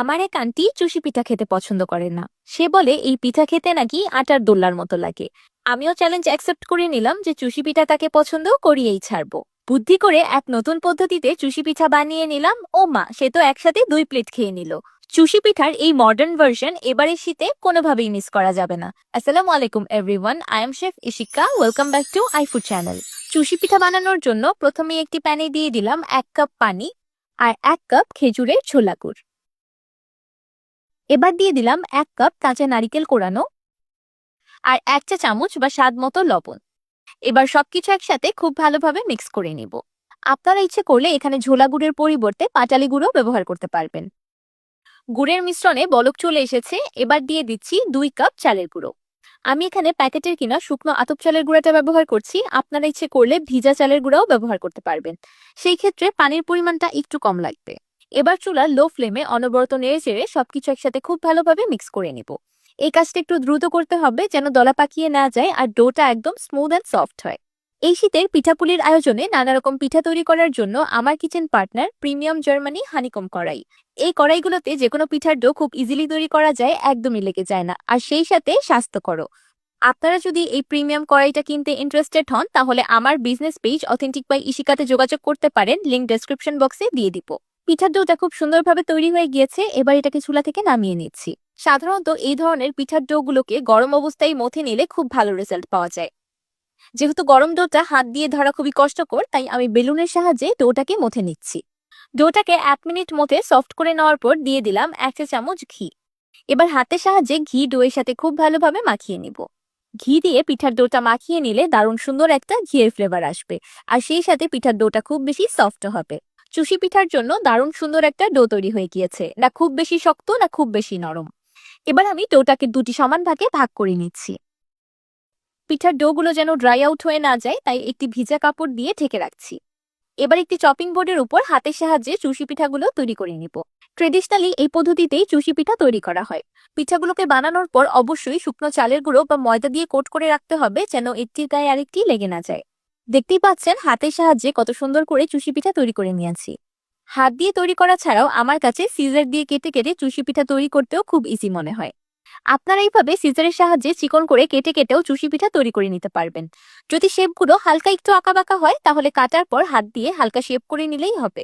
আমার এক আন্টি চুষি পিঠা খেতে পছন্দ করে না। সে বলে, এই পিঠা খেতে নাকি আটার দোল্লার মতো লাগে। আমিও চ্যালেঞ্জ অ্যাকসেপ্ট করে নিলাম যে চুষি পিঠা তাকে পছন্দ করিয়েই ছাড়বো। বুদ্ধি করে এক নতুন পদ্ধতিতে চুষি পিঠা বানিয়ে নিলাম। ও মা, সে তো একসাথে দুই প্লেট খেয়ে নিল। চুষি পিঠার এই মডার্ন ভার্সন এবারের শীতে কোনোভাবেই মিস করা যাবে না। আসসালামু আলাইকুম everyone I am chef Ishika welcome back to iFood channel চুষি পিঠা বানানোর জন্য প্রথমে একটি প্যানে দিয়ে দিলাম এক কাপ পানি আর এক কাপ খেজুরের ছোলা গুড় এবার দিয়ে দিলাম এক কাপ কাঁচা নারিকেল কোরানো আর এক চা চামচ বা স্বাদ মতো লবণ। এবার সবকিছু একসাথে খুব ভালোভাবে মিক্স করে নিব। আপনারা ইচ্ছে করলে এখানে ঝোলা গুড়ের পরিবর্তে পাটালি গুঁড়ো ব্যবহার করতে পারবেন। গুড়ের মিশ্রণে বলক চলে এসেছে, এবার দিয়ে দিচ্ছি দুই কাপ চালের গুঁড়ো। আমি এখানে প্যাকেটের কিনা শুকনো আতপ চালের গুঁড়াটা ব্যবহার করছি, আপনারা ইচ্ছে করলে ভিজা চালের গুঁড়াও ব্যবহার করতে পারবেন। সেই ক্ষেত্রে পানির পরিমাণটা একটু কম লাগবে। এবার চুলার লো ফ্লেমে অনবরত নেড়ে চেড়ে সবকিছু একসাথে খুব ভালোভাবে মিক্স করে নিব। এই কাজটা একটু দ্রুত করতে হবে যেন দলা পাকিয়ে না যায় আর ডোটা একদম স্মুথ অ্যান্ড সফট হয়। এই শীতের পিঠাপুলির আয়োজনে নানা রকম পিঠা তৈরি করার জন্য আমার kitchen partner premium Germany honeycomb কড়াই। এই কড়াইগুলোতে যে কোনো পিঠার ডো খুব ইজিলি তৈরি করা যায়, একদমই লেগে যায় না। আর সেই সাথে স্বাস্থ্যকর আপনারা যদি এই প্রিমিয়াম কড়াইটা কিনতে ইন্টারেস্টেড হন, তাহলে আমার বিজনেস পেজ অথেন্টিক বাই ইশিকাতে যোগাযোগ করতে পারেন। লিঙ্ক ডেসক্রিপশন বক্সে দিয়ে দিব। পিঠার ডোটা খুব সুন্দরভাবে তৈরি হয়ে গিয়েছে, এবার এটাকে চুলা থেকে নামিয়ে নিচ্ছি। সাধারণত এই ধরনের পিঠার ডোগুলোকে গরম অবস্থায় মথে নিলে খুব ভালো রেজাল্ট পাওয়া যায়। যেহেতু গরম ডোটা হাত দিয়ে ধরা খুবই কষ্টকর, তাই আমি বেলুনের সাহায্যে ডোটাকে মথে নিচ্ছি। ডোটাকে এক মিনিট মথে সফট করে নেওয়ার পর দিয়ে দিলাম এক চা চামচ ঘি। এবার হাতের সাহায্যে ঘি ডোয়ের সাথে খুব ভালোভাবে মাখিয়ে নিব। ঘি দিয়ে পিঠার ডোটা মাখিয়ে নিলে দারুণ সুন্দর একটা ঘিয়ের ফ্লেভার আসবে, আর সেই সাথে পিঠার ডোটা খুব বেশি সফট হবে। চুষি পিঠার জন্য দারুণ সুন্দর একটা ডো তৈরি হয়ে গিয়েছে। না খুব বেশি শক্ত, না খুব বেশি নরম। এবার আমি ডোটাকে দুটি সমান ভাগে ভাগ করে নিচ্ছি। পিঠার ডোগুলো যেন ড্রাই আউট হয়ে না যায়, তাই একটি ভিজা কাপড় দিয়ে ঢেকে রাখছি। এবার একটি চপিং বোর্ডের উপর হাতের সাহায্যে চুষি পিঠাগুলো তৈরি করে নিব। ট্রেডিশনালি এই পদ্ধতিতেই চুষি পিঠা তৈরি করা হয়। পিঠাগুলোকে বানানোর পর অবশ্যই শুকনো চালের গুঁড়ো বা ময়দা দিয়ে কোট করে রাখতে হবে যেন একটির গায়ে আরেকটি লেগে না যায়। দেখতেই পাচ্ছেন হাতের সাহায্যে কত সুন্দর করে চুষি পিঠা তৈরি করে নিয়েছি। হাত দিয়ে তৈরি করা ছাড়াও আমার কাছে সিজার দিয়ে কেটে কেটে চুষি পিঠা তৈরি করতেও খুব ইজি মনে হয়। আপনারা এইভাবে সিজারের সাহায্যে চিকন করে কেটে, কেটেও চুষি পিঠা তৈরি করে নিতে পারবেন। যদি শেপগুলো হালকা একটু আঁকাবাঁকা হয়, তাহলে কাটার পর হাত দিয়ে হালকা শেপ করে নিলেই হবে।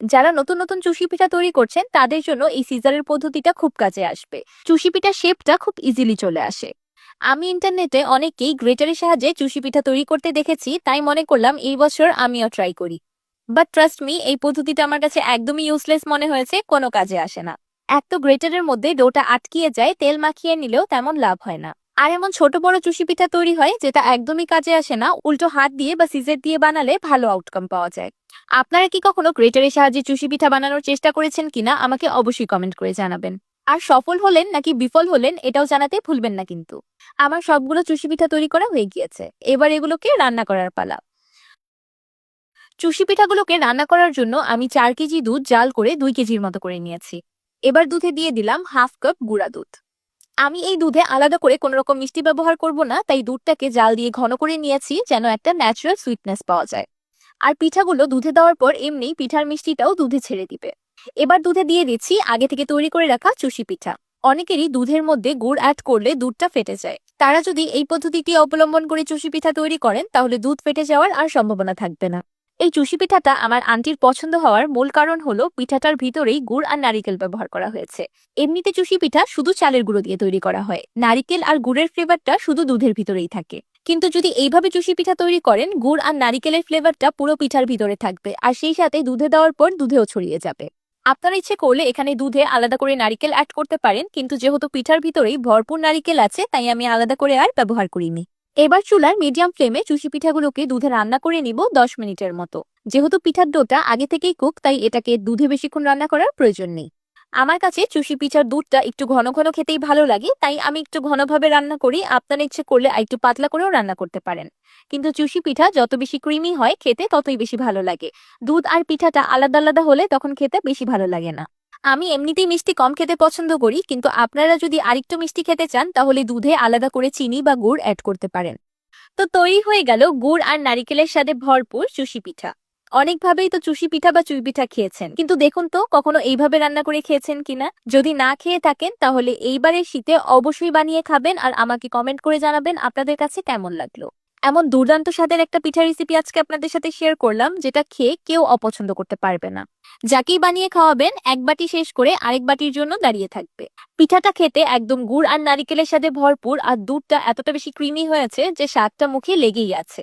যারা নতুন নতুন চুষি পিঠা তৈরি করছেন, তাদের জন্য এই সিজারের পদ্ধতিটা খুব কাজে আসবে। চুষি পিঠার শেপটা খুব ইজিলি চলে আসে। আমি ইন্টারনেটে অনেকেই গ্রেটারের সাহায্যে চুষি পিঠা তৈরি করতে দেখেছি, তাই মনে করলাম এই বছর আমিও ট্রাই করি। বাট ট্রাস্ট মি এই পদ্ধতিটা আমার কাছে একদমই ইউজলেস মনে হয়েছে, কোনো কাজে আসে না। এক তো গ্রেটারের মধ্যে ডোটা আটকিয়ে যায়, তেল মাখিয়ে নিলেও তেমন লাভ হয় না। আর এমন ছোট বড় চুষি পিঠা তৈরি হয়, যেটা একদমই কাজে আসে না, উল্টো হাত দিয়ে বা সিজের দিয়ে বানালে ভালো আউটকাম পাওয়া যায়। আপনারা কি কখনো গ্রেটারের সাহায্যে চুষি পিঠা বানানোর চেষ্টা করেছেন কিনা, আমাকে অবশ্যই কমেন্ট করে জানাবেন। আর সফল হলেন নাকি বিফল হলেন এটাও জানাতে ভুলবেন না কিন্তু। আমার সবগুলো চুষি পিঠা তৈরি করা হয়ে গিয়েছে। এবার এগুলোকে রান্না করার পালা। চুষি পিঠাগুলোকে রান্না করার জন্য আমি চার কেজি দুধ জাল করে দুই কেজির মতো করে নিয়েছি। এবার দুধে দিয়ে দিলাম হাফ কাপ গুঁড়া দুধ। আমি এই দুধে আলাদা করে কোনো রকম মিষ্টি ব্যবহার করব না, তাই দুধটাকে জাল দিয়ে ঘন করে নিয়েছি যেন একটা ন্যাচারাল সুইটনেস পাওয়া যায়। আর পিঠাগুলো দুধে দেওয়ার পর এমনি পিঠার মিষ্টিটাও দুধে ছেড়ে দিবে। এবার দুধে দিয়ে দিচ্ছি আগে থেকে তৈরি করে রাখা চুষি পিঠা। অনেকেরই দুধের মধ্যে গুড় অ্যাড করলে দুধটা ফেটে যায়। তারা যদি এই পদ্ধতিটি অবলম্বন করে চুষি পিঠা তৈরি করেন, তাহলে দুধ ফেটে যাওয়ার আর সম্ভাবনা থাকবে না। এই চুষি পিঠাটা আমার আন্টির পছন্দ হওয়ার মূল কারণ হলো পিঠাটার ভিতরেই গুড় আর নারিকেল ব্যবহার করা হয়েছে। এমনিতে চুষি পিঠা শুধু চালের গুঁড়ো দিয়ে তৈরি করা হয়। নারিকেল আর গুড়ের ফ্লেভারটা শুধু দুধের ভিতরেই থাকে। কিন্তু যদি এইভাবে চুষি পিঠা তৈরি করেন, গুড় আর নারিকেলের ফ্লেভারটা পুরো পিঠার ভিতরে থাকবে, আর সেই সাথে দুধে দেওয়ার পর দুধেও ছড়িয়ে যাবে। আপনারা ইচ্ছে করলে এখানে দুধে আলাদা করে নারিকেল অ্যাড করতে পারেন, কিন্তু যেহেতু পিঠার ভিতরেই ভরপুর নারিকেল আছে, তাই আমি আলাদা করে আর ব্যবহার করিনি। এবার চুলার মিডিয়াম ফ্লেমে চুষি পিঠাগুলোকে দুধে রান্না করে নিব দশ মিনিটের মতো। যেহেতু পিঠার ডোটা আগে থেকেই কুক তাই এটাকে দুধে বেশিক্ষণ রান্না করার প্রয়োজন নেই। আমার কাছে চুষি পিঠার দুধটা একটু ঘন ঘন খেতেই ভালো লাগে, তাই আমি একটু ঘনভাবে রান্না করি। আপনারা ইচ্ছে করলে একটু পাতলা করেও রান্না করতে পারেন। কিন্তু চুষি পিঠা যত বেশি ক্রিমি হয় খেতে ততই বেশি ভালো লাগে। দুধ আর পিঠাটা আলাদা আলাদা হলে তখন খেতে বেশি ভালো লাগে না। আমি এমনিতেই মিষ্টি কম খেতে পছন্দ করি, কিন্তু আপনারা যদি আরেকটু মিষ্টি খেতে চান, তাহলে দুধে আলাদা করে চিনি বা গুড় অ্যাড করতে পারেন। তো তৈরি হয়ে গেল গুড় আর নারিকেলের সাথে ভরপুর চুষি পিঠা। অনেকভাবেই তো চুষি পিঠা বা চুই পিঠা খেয়েছেন। কিন্তু দেখুন তো, কখনো এইভাবে রান্না করে খেয়েছেন কিনা? যদি না খেয়ে থাকেন, তাহলে এইবারের শীতে অবশ্যই বানিয়ে খাবেন আর আমাকে কমেন্ট করে জানাবেন আপনাদের কাছে কেমন লাগল। এমন দুর্দান্ত স্বাদের একটা পিঠা রেসিপি আজকে আপনাদের সাথে শেয়ার করলাম, যেটা খেয়ে কেউ অপছন্দ করতে পারবে না। যাকেই বানিয়ে খাওয়াবেন, এক বাটি শেষ করে আরেক বাটির জন্য দাঁড়িয়ে থাকবে। পিঠাটা খেতে একদম গুড় আর নারিকেলের সাথে ভরপুর আর দুধটা এতটা বেশি ক্রিমি হয়েছে যে স্বাদটা মুখে লেগেই আছে।